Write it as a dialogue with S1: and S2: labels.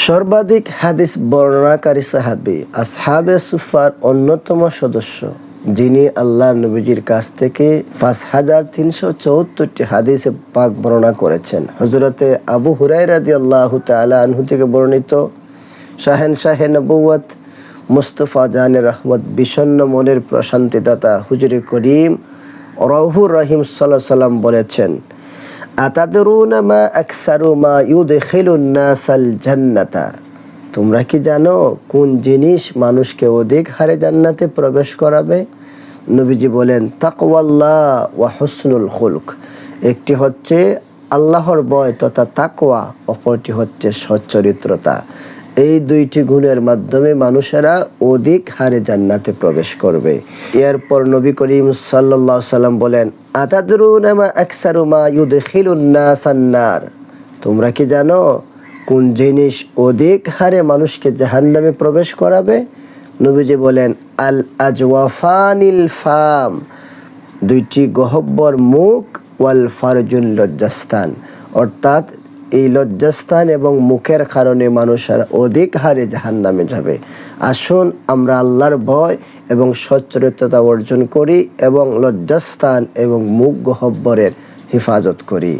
S1: সর্বাধিক হাদিস বর্ণনাকারী সাহাবি, আসহাবে সুফার অন্যতম সদস্য, যিনি আল্লাহ নবীজির কাছ থেকে পাঁচ হাজার তিনশো চৌহত্তরটি হাদিসে পাক বর্ণনা করেছেন। হজরতে আবু হুরাই রাদি আল্লাহ তালা আনহু থেকে বর্ণিত শাহেন শাহে নবুয়ত মুস্তফা জাহানের রহমত বিষণ্ন মনের প্রশান্তিদাতা হুজুরে করিম রহুর রহিম সাল্লাহ সাল্লাম বলেছেন জান্নাতা? তোমরা কি জানো কোন জিনিস মানুষকে অধিক হারে জান্নাতে প্রবেশ করাবে? নবীজি বলেন, তাকওয়াল্লাহ ওয়া হসনুল খুলক। একটি হচ্ছে আল্লাহর বয় তথা তাকওয়া, অপরটি হচ্ছে সচ্চরিত্রতা। এই দুইটি গুণের মাধ্যমে মানুষেরা অধিক হারে জান্নাতে প্রবেশ করবে। এরপর নবী করিম সাল্লাল্লাহু সাল্লাম বলেন, আতাদরুনা মা আকসারু মা ইউদখিলুন নাসান্নার তোমরা কি জানো কোন জিনিস অধিক হারে মানুষকে জাহান্নামে প্রবেশ করাবে? নবীজি বলেন, আল আজওয়াফানিল ফাম। দুইটি গহব্বর মুখ, ওয়াল ফারজুল লজ্জাস্তান অর্থাৎ এই লজ্জাস্থান এবং মুখের কারণে মানুষের অধিক হারে জাহান নামে যাবে। আসুন আমরা আল্লাহর ভয় এবং সচ্চরিত্রতা অর্জন করি এবং লজ্জাস্থান এবং মুখ গহব্বরের হেফাজত করি।